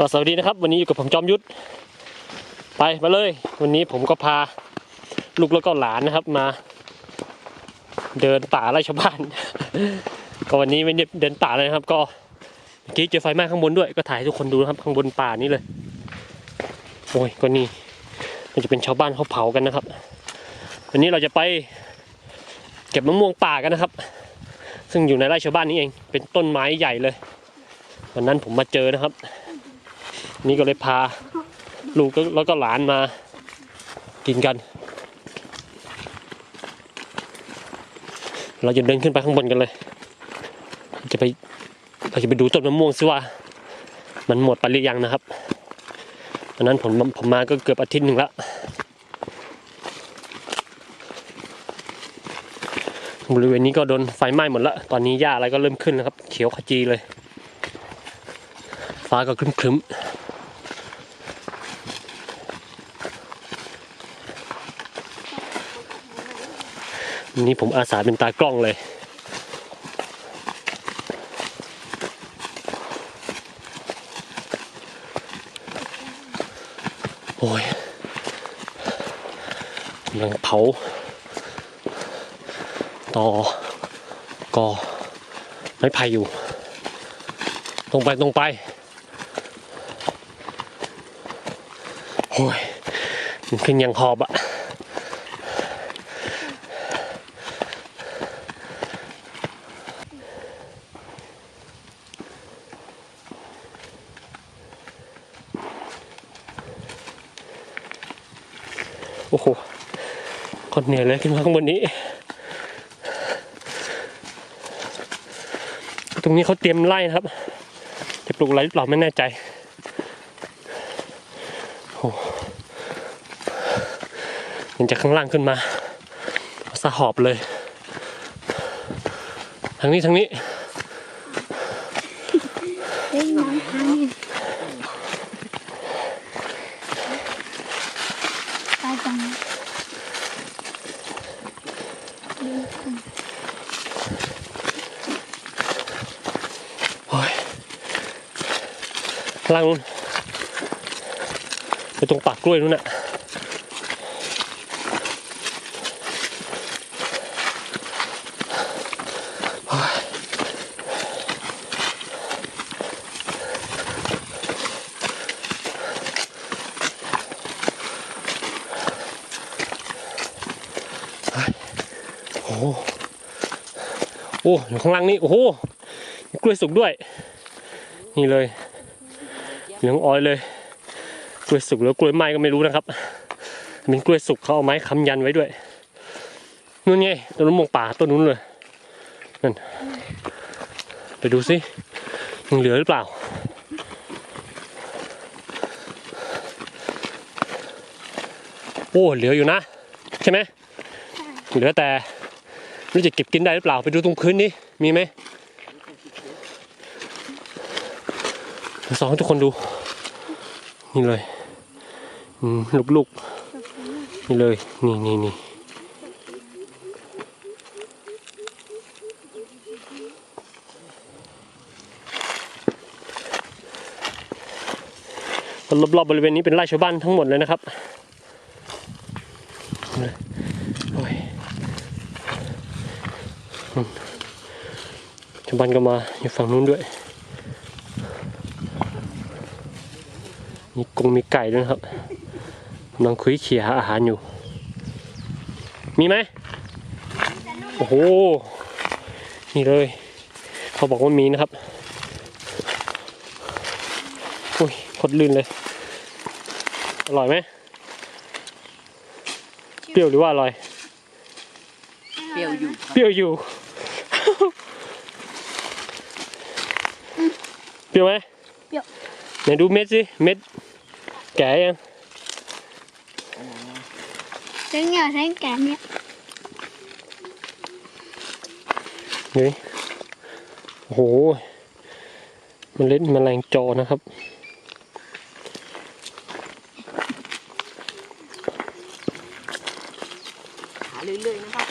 ก็สวัสดีนะครับ วันนี้อยู่กับผมจอมยุทธไปมาเลย วันนี้ผมก็พาลูกแล้วก็หลานนะครับมา เดินป่าไล่ชาวบ้าน ก็วันนี้ไม่ได้เดินป่าเลยนะครับ ก็เมื่อกี้เจอไฟไหม้ข้างบนด้วยก็ถ่ายให้ทุกคนดูนะครับ ข้างบนป่านี้เลยโอ้ยก็นี่มันจะเป็นชาวบ้านเขาเผากันนะครับ วันนี้เราจะไปเก็บมะม่วงป่ากันนะครับ ซึ่งอยู่ในไร่ชาวบ้านนี้เอง เป็นต้นไม้ใหญ่เลย วันนั้นผมมาเจอนะครับ นี่ก็เลยพาลูกแล้วก็หลานมากินกัน เราจะเดินขึ้นไปข้างบนกันเลย จะไปเราจะไปดูต้นมะม่วงซิว่า มันหมดไปหรือยังนะครับวันนั้นผมผมมาก็เกือบอาทิตย์หนึ่งละบริเวณนี้ก็โดนไฟไหม้หมดละ ตอนนี้หญ้าอะไรก็เริ่มขึ้นแล้วครับ เขียวขจีเลย ฟ้าก็ครึ้มๆ นนี้ผมอาสาเป็นตากล้องเลย โอ้ยกำลังเผา ต่อกอไม้ไผ่อยู่ ตรงไปตรงไปโอ้ยมันขึ้นยังหอบอะ ดเหนื่อยเลยขึ้นมาข้างบนนี้ ตรงนี้เขาเตรียมไร่นะครับจะปลูกอะไรหรือเปล่าไม่แน่ใจโอ้มันจากข้างล่างขึ้นมาสะหอบเลย ทางนี้ทางนี้ เฮ้ยน้ำพังไปจัง โอ้ยข้าง ล่างนู้นไปตรงปากกล้วยนู้นน่ะโอ้โหโอ้อยู่ข้างล่างนี่ โอ้โหกล้วยสุกด้วย นี่เลย เหลืองอ้อยเลย กล้วยสุกหรือกล้วยไม้ก็ไม่รู้นะครับเป็นกล้วยสุกเขาเอาไม้ค้ำยันไว้ด้วยนู่นไงต้นมะม่วงป่าต้นนู้นเลยนั่นไปดูสิยังเหลือหรือเปล่าโอ้เหลืออยู่นะ ใช่ไหมเหลือแต่รู้จะเก็บกินได้หรือเปล่าไปดูตรงพื้นนี้มีไหม สองให้ทุกคนดู นี่เลยลูกๆ นี่เลย นี่นี่นี่รอบๆบริเวณนี้เป็นไร่ชาวบ้านทั้งหมดเลยนะครับชาวบ้านก็มาอยู่ฝั่งนู้นด้วย มีกงมีไก่ด้วยนะครับกำลังคุยเขี่ยหาอาหารอยู่ มีไหมโอ้โหนี่เลย เขาบอกว่ามีนะครับอุ้ยโคตรลื่นเลย อร่อยไหมเปรี้ยวหรือว่าอร่อย เปรี้ยวอยู่เปรี้ยวอยู่ เปรี้ยวไหมไหนดูเม็ดสิ เม็ด แก่ยังเส้นเหนียวเส้นแกมเนี่ยนี่โอ้โหเมันเล็ดแมลงจอนะครับหาเรื่อยๆนะครับ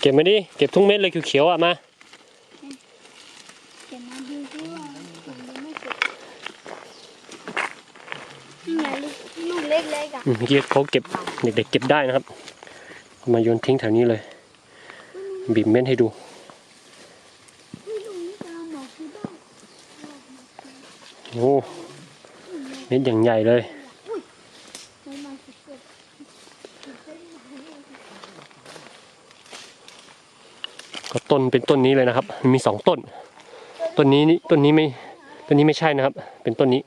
เก็บมาดิ เก็บทุกเม็ดเลยเขียวๆอะมา เก็บมาดูซิว่ามันยังไม่สุก อืม เมื่อกี้เขาเก็บเด็กๆเก็บได้นะครับ มาโยนทิ้งแถวนี้เลย บีบเม้นให้ดูโอ้เม็ดอย่างใหญ่เลยก็ต้นเป็นต้นนี้เลยนะครับ มีสองต้น ต้นนี้นี่ต้นนี้ไม่ต้นนี้ไม่ใช่นะครับ เป็นต้นนี้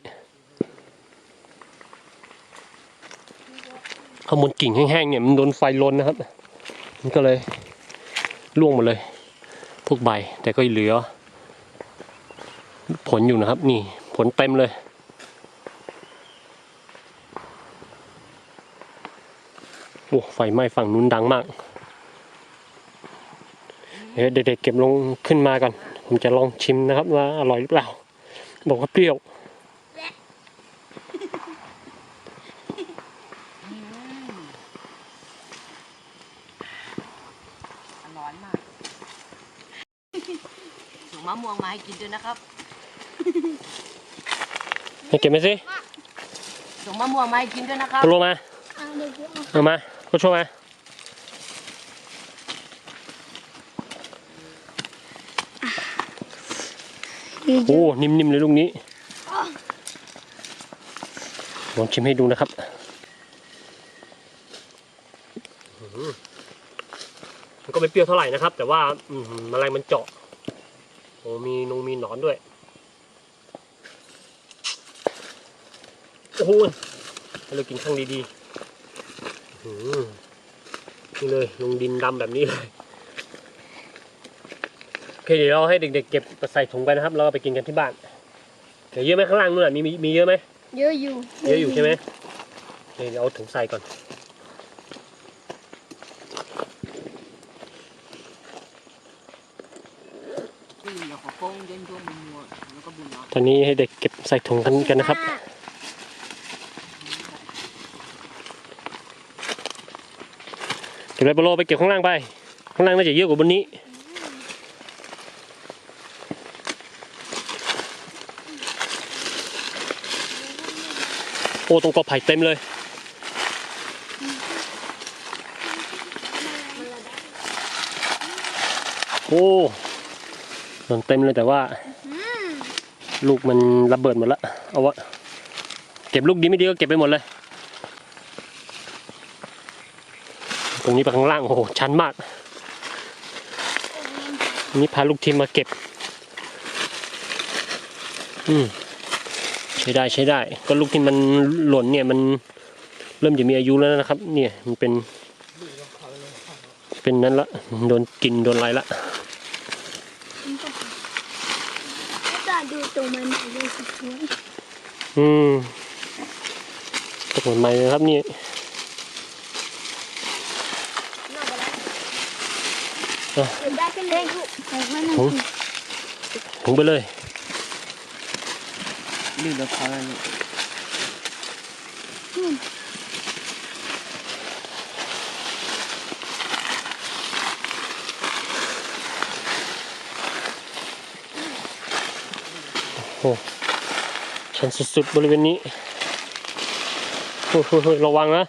ข้างบนกิ่งแห้งๆเนี่ยมันโดนไฟลนนะครับ มันก็เลยร่วงหมดเลย พวกใบแต่ก็เหลือ ผลอยู่นะครับ นี่ผลเต็มเลย โอ้ไฟไหม้ฝั่งนู้นดังมาก เดี๋ยวเด็กๆเก็บลงขึ้นมาก่อนผมจะลองชิมนะครับว่าอร่อยหรือเปล่า บอกว่าเปรี้ยว ร่อยมากส่งมะม่วงมาให้กินด้วยนะครับให้เก็บไหมสิส่งมะม่วงมาให้กินด้วยนะครับโปรมาเอาเด็กเอาเอามาก็ช่วยมาเยโอ้อะนิ่มๆเลยลูกนี้ลองชิมให้ดูนะครับอื้อหือ มันก็ไม่เปรี้ยวเท่าไหร่นะครับ แต่ว่าอื้อหือแมลงมันเจาะโอ้มีนงมีหนอนด้วยโอ้โหให้เรากินข้างดีๆอื้อหือนี่เลยลงดินดำแบบนี้เลยโอเคเดี๋ยวเราให้เด็กๆเก็บใส่ถุงไปนะครับแล้วก็ไปกินกันที่บ้านเดี๋ยวเยอะไหมข้างล่างนู่นน่ะมีมีมีเยอะไหมเยอะอยู่เยอะอยู่ใช่ไหมเดี๋ยวเอาถุงใส่ก่อนนี่เราขอโป้งเย็นโยมมะม่วงแล้วก็บุญเนาะ ตอนนี้ให้เด็กเก็บใส่ถุงกันกันนะครับ เก็บไรโปโลไปเก็บข้างล่างไป ข้างล่างน่าจะเยอะกว่าบนนี้โอ้ตรงกอไผ่เต็มเลย โอ้โดนเต็มเลยแต่ว่า ลูกมันระเบิดหมดละเอาวะเก็บลูกดีไม่ดีก็เก็บไปหมดเลย ตรงนี้ไปข้างล่างโอ้โหชันมากนี่พาลูกทีมมาเก็บ อืมใช้ได้ใช้ได้ ก็ลูกที่มันหล่นเนี่ยมันเริ่มจะมีอายุแล้วนะครับ เนี่ยมันเป็น เป็นนั้นละโดนกินโดนอะไรละ แล้ว ก็ดูตัวมันเลยสวยอืมตกหมดไม้เลยครับนี่เก็บได้กันเลยแต่ว่ามันถุงถุงไปเลยนี่เราขออะไร เนี่ยชันสุดๆบริเวณนี้โอ้โหระวังนะ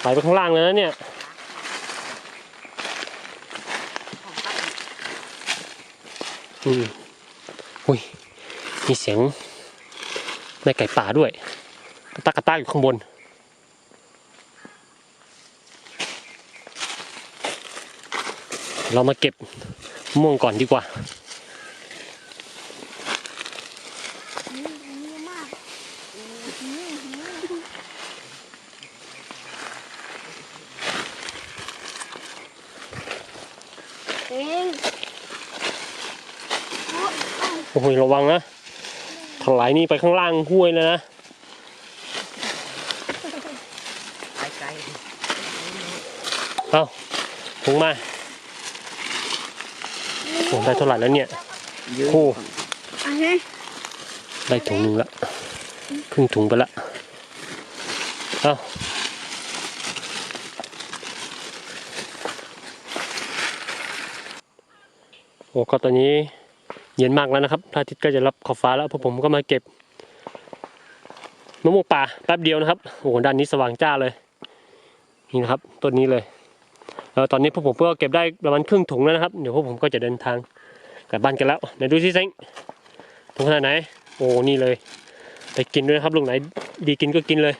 ไหลไปข้างล่างเลยนะเนี่ยอืมอุ้ยมีเสียงแม่ไก่ป่าด้วยกระตากระตากอยู่ข้างบนเรามาเก็บม่วงก่อนดีกว่า นี่มากเอง โอ้โหระวังนะถลายนี่ไปข้างล่างห้วยเลยนะไกลไกลเอาถุงมาโอ้ได้เท่าไหร่แล้วเนี่ยเยอะโอ้อันนี้ได้ถุงหนึ่งละครึ่งถุงไปละเอาโอ้ก็ตอนนี้ เย็นมากแล้วนะครับพระอาทิตย์ก็จะรับขอบฟ้าแล้วพวกผมก็มาเก็บมะม่วงป่าแป๊บเดียวนะครับโอ้โหด้านนี้สว่างจ้าเลยนี่นะครับต้นนี้เลยเออตอนนี้พวกผมก็เก็บได้ประมาณครึ่งถุงแล้วนะครับเดี๋ยวพวกผมก็จะเดินทางกลับบ้านกันแล้วไหนดูซิเซ้งตรงขนาดไหน โอ้นี่เลยไปกินด้วยนะครับลูกไหนดีกินก็กินเลย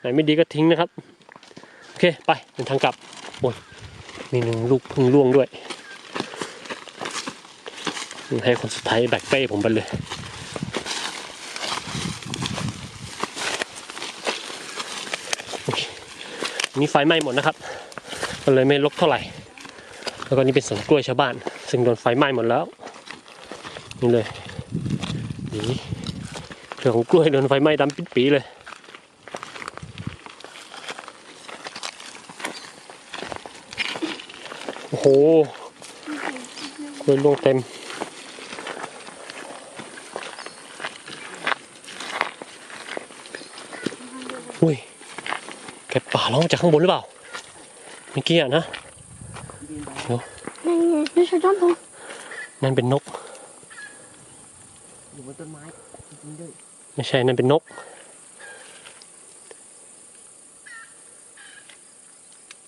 ไหนไม่ดีก็ทิ้งนะครับโอเคไปเดินทางกลับโอ้ยมีหนึ่งลูกพึ่งล่วงด้วย ให้คนสุดท้ายแบกเป้ผมไปเลยนี่ไฟไหม้หมดนะครับก็เลยไม่ลกเท่าไหร่ แล้วก็นี่เป็นสวนกล้วยชาวบ้าน ซึ่งโดนไฟไหม้หมดแล้ว นี่เลยนี่เครือของกล้วยโดนไฟไหม้ดำปิดปีเลยโอ้โหกล้วยร่วงเต็ม อุ้ยแกป่าร้องจากข้างบนหรือเปล่าเมื่อกี้อะนะบินไปนี่ไงนี่ใช่จ้อนทองนั่นเป็นนกอยู่บนต้นไม้จริงๆด้วยไม่ใช่นั่นเป็นนก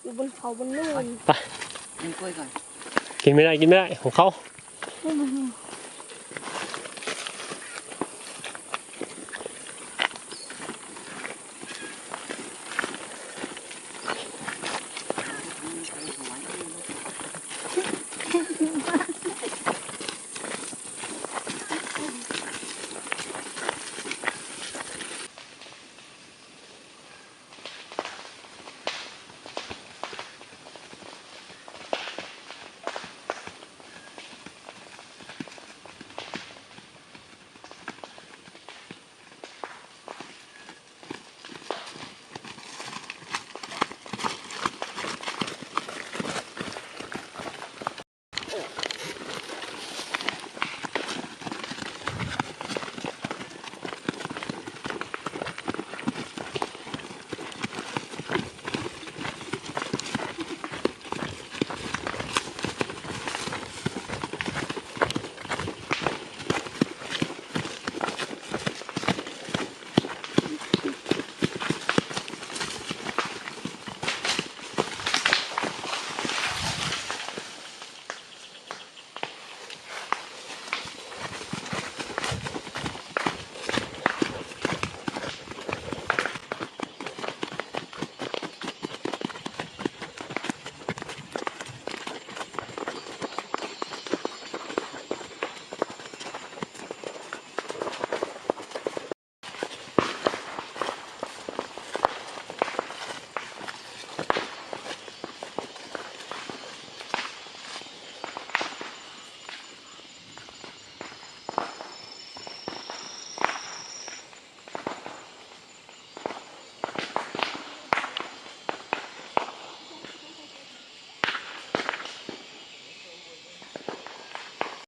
อยู่บนเขาบนนู่นกินกล้วยก่อนกินไม่ได้กินไม่ได้ของเขานี่มัน